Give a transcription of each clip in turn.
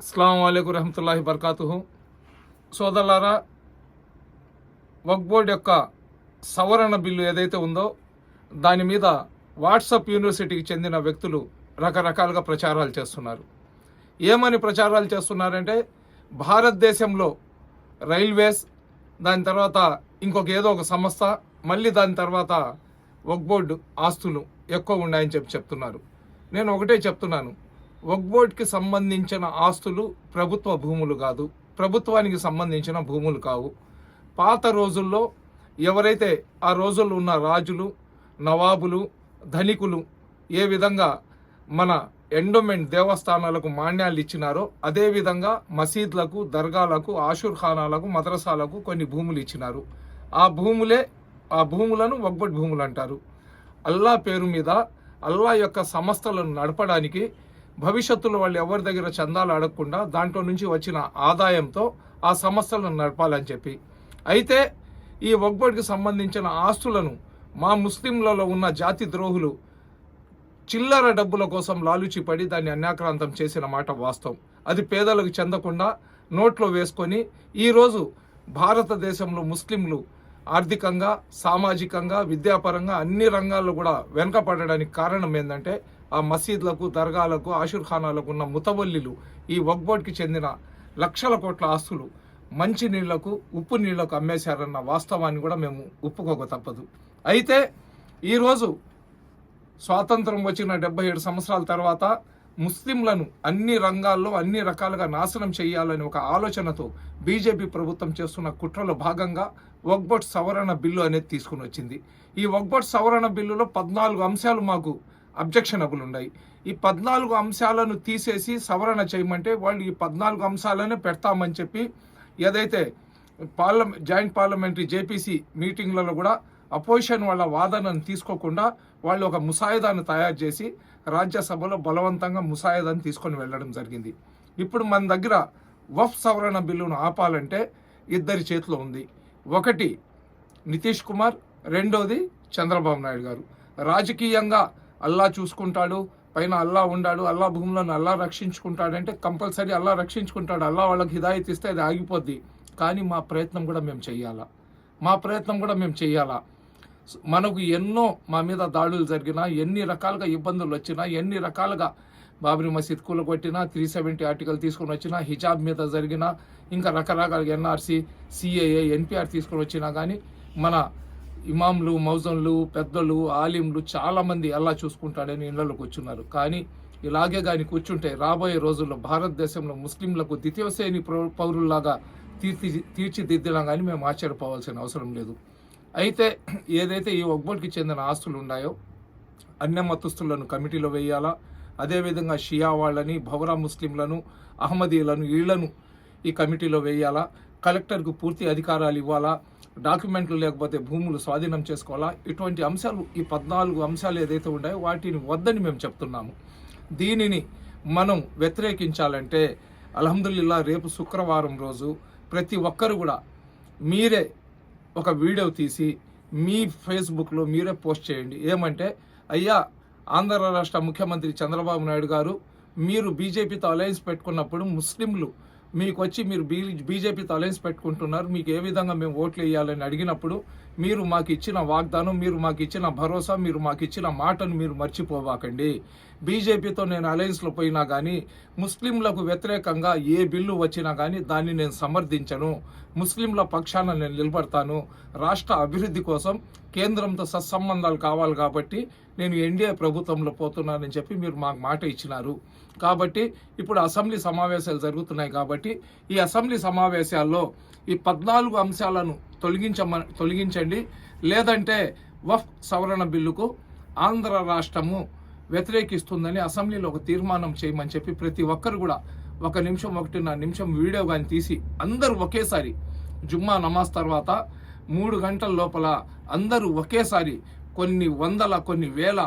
అస్సలం అయికు రహమతుల్లాహి బర్కాతుహు. సోదరులారా వక్ బోర్డ్ యొక్క సవరణ బిల్లు ఏదైతే ఉందో దాని మీద వాట్సాప్ యూనివర్సిటీకి చెందిన వ్యక్తులు రకరకాలుగా ప్రచారాలు చేస్తున్నారు. ఏమని ప్రచారాలు చేస్తున్నారంటే భారతదేశంలో రైల్వేస్ దాని తర్వాత ఇంకొక ఏదో ఒక సంస్థ మళ్ళీ దాని తర్వాత వక్ బోర్డు ఆస్తులు ఎక్కువ ఉన్నాయని చెప్పి చెప్తున్నారు. నేను ఒకటే చెప్తున్నాను. వక్ సంబంధించిన ఆస్తులు ప్రభుత్వ భూములు కాదు ప్రభుత్వానికి సంబంధించిన భూములు కావు. పాత రోజుల్లో ఎవరైతే ఆ రోజుల్లో ఉన్న రాజులు నవాబులు ధనికులు ఏ విధంగా మన ఎండోమెంట్ దేవస్థానాలకు మాన్యాలు ఇచ్చినారో అదేవిధంగా మసీద్లకు దర్గాలకు ఆషుర్ఖానాలకు మదరసాలకు మద్రసాలకు కొన్ని భూములు ఇచ్చినారు. ఆ భూములే ఆ భూములను వగ్బట్ భూములు అంటారు. అల్లా పేరు మీద అల్లా యొక్క సంస్థలను నడపడానికి భవిష్యత్తులో వాళ్ళు ఎవరి దగ్గర చందాలు అడగకుండా దాంట్లో నుంచి వచ్చిన ఆదాయంతో ఆ సంస్థలను నడపాలని చెప్పి. అయితే ఈ ఒగ్బడికి సంబంధించిన ఆస్తులను మా ముస్లింలలో ఉన్న జాతి ద్రోహులు చిల్లర డబ్బుల కోసం లాలుచిపడి దాన్ని అన్యాక్రాంతం చేసిన మాట వాస్తవం. అది పేదలకు చెందకుండా నోట్లో వేసుకొని ఈరోజు భారతదేశంలో ముస్లింలు ఆర్థికంగా సామాజికంగా విద్యాపరంగా అన్ని రంగాల్లో కూడా వెనుకపడడానికి కారణం ఏంటంటే ఆ మసీద్లకు దర్గాలకు ఆషుర్ఖానాలకు ఉన్న ముతవల్లిలు ఈ వక్బోర్డ్కి చెందిన లక్షల కోట్ల ఆస్తులు మంచి నీళ్ళకు ఉప్పు నీళ్ళకు అమ్మేశారన్న వాస్తవాన్ని కూడా మేము ఒప్పుకోక తప్పదు. అయితే ఈరోజు స్వాతంత్రం వచ్చిన డెబ్బై ఏడు సంవత్సరాల తర్వాత ముస్లింలను అన్ని రంగాల్లో అన్ని రకాలుగా నాశనం చేయాలని ఒక ఆలోచనతో బీజేపీ ప్రభుత్వం చేస్తున్న కుట్రలో భాగంగా వగ్బోట్ సవరణ బిల్లు అనేది తీసుకుని వచ్చింది. ఈ వగ్బోట్ సవరణ బిల్లులో పద్నాలుగు అంశాలు మాకు అబ్జెక్షనబుల్ ఉన్నాయి ఈ పద్నాలుగు అంశాలను తీసేసి సవరణ చేయమంటే వాళ్ళు ఈ పద్నాలుగు అంశాలనే పెడతామని చెప్పి ఏదైతే పార్లమెంట్ జాయింట్ పార్లమెంటరీ జేపీసీ మీటింగ్లలో కూడా అపోజిషన్ వాళ్ళ వాదనను తీసుకోకుండా వాళ్ళు ఒక ముసాయిదాను తయారు చేసి రాజ్యసభలో బలవంతంగా ముసాయిదాన్ని తీసుకొని వెళ్ళడం జరిగింది. ఇప్పుడు మన దగ్గర వఫ్ సవరణ బిల్లును ఆపాలంటే ఇద్దరి చేతిలో ఉంది. ఒకటి నితీష్ కుమార్ రెండోది చంద్రబాబు నాయుడు గారు. రాజకీయంగా అల్లా చూసుకుంటాడు పైన అల్లా ఉండాడు అల్లా భూములను అల్లా రక్షించుకుంటాడంటే కంపల్సరీ అల్లా రక్షించుకుంటాడు. అల్లా వాళ్ళకి హిదాయత్ ఇస్తే అది ఆగిపోద్ది. కానీ మా ప్రయత్నం కూడా మేము చెయ్యాలా? మా ప్రయత్నం కూడా మేము చెయ్యాలా? మనకు ఎన్నో మా మీద దాడులు జరిగినా ఎన్ని రకాలుగా ఇబ్బందులు వచ్చినా ఎన్ని రకాలుగా బాబ్రీ మసీద్ కూలగొట్టినా త్రీ సెవెంటీ ఆర్టికల్ తీసుకొని వచ్చినా హిజాబ్ మీద జరిగినా ఇంకా రకరకాల ఎన్ఆర్సీ సిఏఏ ఎన్పిఆర్ తీసుకొని వచ్చినా కానీ మన ఇమాంలు మౌజన్లు పెద్దలు ఆలింలు చాలా మంది అలా చూసుకుంటాడని ఇళ్ళలోకి వచ్చున్నారు. కానీ ఇలాగే కానీ కూర్చుంటే రాబోయే రోజుల్లో భారతదేశంలో ముస్లింలకు ద్వితీయ శ్రేణి పౌరుల్లాగా తీర్చి తీర్చిదిద్దినా కానీ మేము ఆశ్చర్యపోవాల్సిన అవసరం లేదు. అయితే ఏదైతే ఈ ఒక్బోట్కి చెందిన ఆస్తులు ఉన్నాయో అన్య మతస్థులను కమిటీలో వేయాలా? అదేవిధంగా షియా వాళ్ళని భవరా ముస్లింలను అహ్మదీలను వీళ్ళను ఈ కమిటీలో వేయాలా? కలెక్టర్కు పూర్తి అధికారాలు ఇవ్వాలా? డాక్యుమెంట్లు లేకపోతే భూములు స్వాధీనం చేసుకోవాలా? ఇటువంటి అంశాలు ఈ పద్నాలుగు అంశాలు ఏదైతే ఉన్నాయో వాటిని వద్దని మేము చెప్తున్నాము. దీనిని మనం వ్యతిరేకించాలంటే అల్హమ్దుల్లా రేపు శుక్రవారం రోజు ప్రతి ఒక్కరు కూడా మీరే ఒక వీడియో తీసి మీ ఫేస్బుక్లో మీరే పోస్ట్ చేయండి. ఏమంటే అయ్యా ఆంధ్ర రాష్ట్ర ముఖ్యమంత్రి చంద్రబాబు నాయుడు గారు మీరు బీజేపీతో అలయన్స్ పెట్టుకున్నప్పుడు ముస్లింలు మీకు వచ్చి మీరు బీ బీజేపీతో అలయన్స్ పెట్టుకుంటున్నారు మీకు ఏ విధంగా మేము ఓట్లు వేయాలని అడిగినప్పుడు మీరు మాకు ఇచ్చిన వాగ్దానం మీరు మాకు ఇచ్చిన భరోసా మీరు మాకు ఇచ్చిన మాటను మీరు మర్చిపోవాకండి. బీజేపీతో నేను అలయన్స్లో పోయినా కానీ ముస్లింలకు వ్యతిరేకంగా ఏ బిల్లు వచ్చినా కానీ దాన్ని నేను సమర్థించను. ముస్లింల పక్షాన నేను నిలబడతాను. రాష్ట్ర అభివృద్ధి కోసం కేంద్రంతో సత్సంబంధాలు కావాలి కాబట్టి నేను ఎన్డీఏ ప్రభుత్వంలో పోతున్నానని చెప్పి మీరు మాకు మాట ఇచ్చినారు. కాబట్టి ఇప్పుడు అసెంబ్లీ సమావేశాలు జరుగుతున్నాయి కాబట్టి ఈ అసెంబ్లీ సమావేశాల్లో ఈ పద్నాలుగు అంశాలను తొలగించమ తొలగించండి. లేదంటే వఫ్ సవరణ బిల్లుకు ఆంధ్ర రాష్ట్రము వ్యతిరేకిస్తుందని అసెంబ్లీలో ఒక తీర్మానం చేయమని చెప్పి ప్రతి ఒక్కరు కూడా ఒక నిమిషం ఒకటిన్నర నిమిషం వీడియో కానీ తీసి అందరూ ఒకేసారి జుమ్మా నమాజ్ తర్వాత మూడు గంటల లోపల అందరూ ఒకేసారి కొన్ని వందల కొన్ని వేల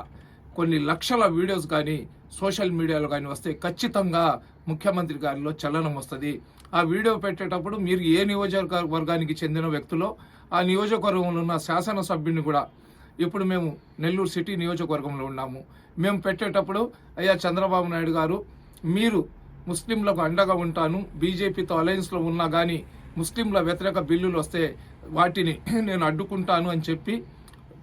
కొన్ని లక్షల వీడియోస్ కానీ సోషల్ మీడియాలో కానీ వస్తే ఖచ్చితంగా ముఖ్యమంత్రి గారిలో చలనం వస్తుంది. ఆ వీడియో పెట్టేటప్పుడు మీరు ఏ నియోజకవర్గానికి చెందిన వ్యక్తులో ఆ నియోజకవర్గంలో ఉన్న శాసనసభ్యుని కూడా ఇప్పుడు మేము నెల్లూరు సిటీ నియోజకవర్గంలో ఉన్నాము. మేము పెట్టేటప్పుడు అయ్యా చంద్రబాబు నాయుడు గారు మీరు ముస్లింలకు అండగా ఉంటాను బీజేపీతో అలయన్స్లో ఉన్నా కానీ ముస్లింల వ్యతిరేక బిల్లులు వస్తే వాటిని నేను అడ్డుకుంటాను అని చెప్పి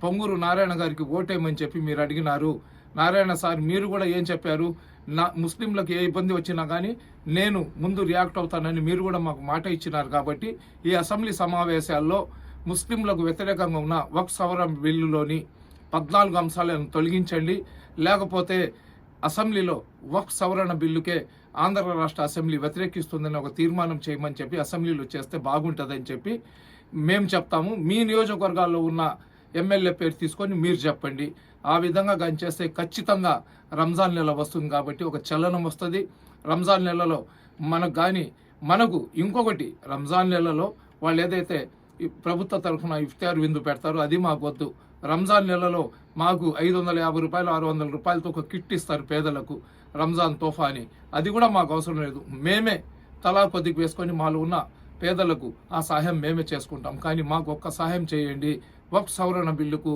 పొంగూరు నారాయణ గారికి ఓటేయమని చెప్పి మీరు అడిగినారు. నారాయణ సార్ మీరు కూడా ఏం చెప్పారు? నా ముస్లింలకు ఏ ఇబ్బంది వచ్చినా కానీ నేను ముందు రియాక్ట్ అవుతానని మీరు కూడా మాకు మాట ఇచ్చినారు కాబట్టి ఈ అసెంబ్లీ సమావేశాల్లో ముస్లింలకు వ్యతిరేకంగా ఉన్న వక్ సవరం బిల్లులోని పద్నాలుగు అంశాలను తొలగించండి. లేకపోతే అసెంబ్లీలో వక్ సవరణ బిల్లుకే ఆంధ్ర రాష్ట్ర అసెంబ్లీ వ్యతిరేకిస్తుందని ఒక తీర్మానం చేయమని చెప్పి అసెంబ్లీలో చేస్తే బాగుంటుందని చెప్పి మేము చెప్తాము. మీ నియోజకవర్గాల్లో ఉన్న ఎమ్మెల్యే పేరు తీసుకొని మీరు చెప్పండి. ఆ విధంగా కానీ చేస్తే ఖచ్చితంగా రంజాన్ నెల వస్తుంది కాబట్టి ఒక చలనం వస్తుంది. రంజాన్ నెలలో మనకు కానీ మనకు ఇంకొకటి రంజాన్ నెలలో వాళ్ళు ఏదైతే ఈ ప్రభుత్వ తరఫున ఇఫ్తార్ విందు పెడతారో అది మాకు వద్దు. రంజాన్ నెలలో మాకు ఐదు వందల యాభై రూపాయలు ఆరు వందల రూపాయలతో ఒక కిట్ ఇస్తారు పేదలకు రంజాన్ తోఫా అని అది కూడా మాకు అవసరం లేదు. మేమే తలా కొద్దికి వేసుకొని మాలో ఉన్న పేదలకు ఆ సహాయం మేమే చేసుకుంటాం. కానీ మాకు ఒక్క సహాయం చేయండి. వక్ సవరణ బిల్లుకు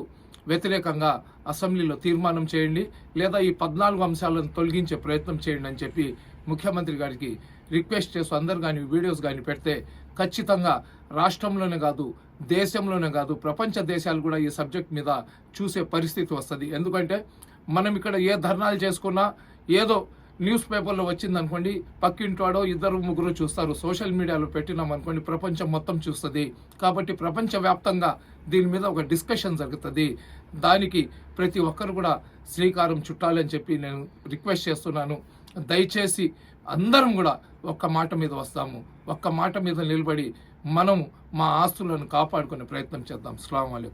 వ్యతిరేకంగా అసెంబ్లీలో తీర్మానం చేయండి లేదా ఈ పద్నాలుగు అంశాలను తొలగించే ప్రయత్నం చేయండి అని చెప్పి ముఖ్యమంత్రి గారికి రిక్వెస్ట్ చేస్తూ అందరు కానీ వీడియోస్ కానీ పెడితే ఖచ్చితంగా రాష్ట్రంలోనే కాదు దేశంలోనే కాదు ప్రపంచ దేశాలు కూడా ఈ సబ్జెక్ట్ మీద చూసే పరిస్థితి వస్తుంది. ఎందుకంటే మనం ఇక్కడ ఏ ధర్నాలు చేసుకున్నా ఏదో న్యూస్ పేపర్లో వచ్చింది అనుకోండి పక్కింటాడో ఇద్దరు ముగ్గురు చూస్తారు. సోషల్ మీడియాలో పెట్టినాం అనుకోండి ప్రపంచం మొత్తం చూస్తుంది. కాబట్టి ప్రపంచవ్యాప్తంగా దీని మీద ఒక డిస్కషన్ జరుగుతుంది. దానికి ప్రతి ఒక్కరు కూడా శ్రీకారం చుట్టాలని చెప్పి నేను రిక్వెస్ట్ చేస్తున్నాను. దయచేసి అందరం కూడా ఒక్క మాట మీద వస్తాము. ఒక్క మాట మీద నిలబడి మనం మా ఆస్తులను కాపాడుకునే ప్రయత్నం చేద్దాం. అస్సలం